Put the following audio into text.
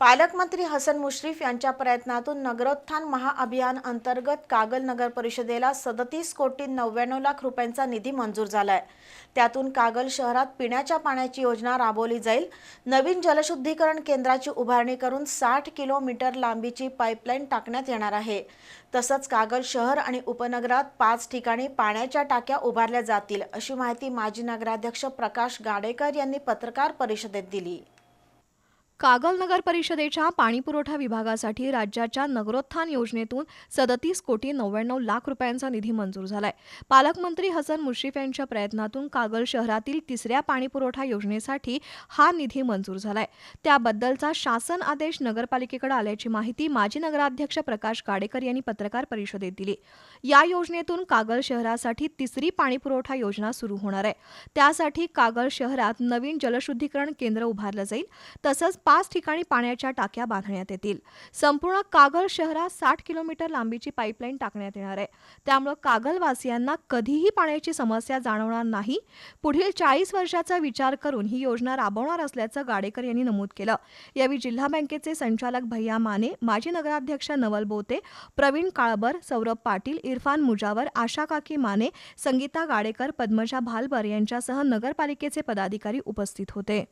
पालकमंत्री हसन मुश्रीफ यांच्या प्रयत्नातून नगरोत्थान महाअभियान अंतर्गत कागल नगर परिषदेला सदतीस कोटी नव्याण्णव लाख रुपयांचा निधी मंजूर झालाय. त्यातून कागल शहरात पिण्याच्या पाण्याची योजना राबवली जाईल. नवीन जलशुद्धीकरण केंद्राची उभारणी करून साठ किलोमीटर लांबीची पाईपलाईन टाकण्यात येणार आहे. तसंच कागल शहर आणि उपनगरात पाच ठिकाणी पाण्याच्या टाक्या उभारल्या जातील अशी माहिती माजी नगराध्यक्ष प्रकाश गाडेकर यांनी पत्रकार परिषदेत दिली. कागल नगर परिषदेच्या पाणीपुरवठा विभागासाठी राज्याच्या नगरोत्थान योजनेतून सदतीस कोटी नव्याण्णव लाख रुपयांचा निधी मंजूर झालाय. पालकमंत्री हसन मुश्रीफ यांच्या प्रयत्नातून कागल शहरातील तिसऱ्या पाणीपुरवठा योजनेसाठी हा निधी मंजूर झालाय. त्याबद्दलचा शासन आदेश नगरपालिकेकडे आल्याची माहिती माजी नगराध्यक्ष प्रकाश गाडेकर यांनी पत्रकार परिषदेत दिली. या योजनेतून कागल शहरासाठी तिसरी पाणीपुरवठा योजना सुरू होणार आहे. त्यासाठी कागल शहरात नवीन जलशुद्धीकरण केंद्र उभारलं जाईल. तसंच पाच ठिकाणी पाण्याच्या टाक्या बांधण्यात येतील. संपूर्ण कागल शहरात साठ किलोमीटर लांबीची पाईपलाईन टाकण्यात येणार आहे. त्यामुळे कागलवासियांना कधीही पाण्याची समस्या जाणवणार नाही. पुढील चाळीस वर्षाचा विचार करून ही योजना राबवणार असल्याचं गाडेकर यांनी नमूद केलं. यावेळी जिल्हा बँकेचे संचालक भैया माने माजी नगराध्यक्ष नवल बोते प्रवीण काळबर सौरभ पाटील इरफान मुजावर आशा काकी माने संगीता गाडेकर पद्मजा भालबर यांच्यासह नगरपालिकेचे पदाधिकारी उपस्थित होते.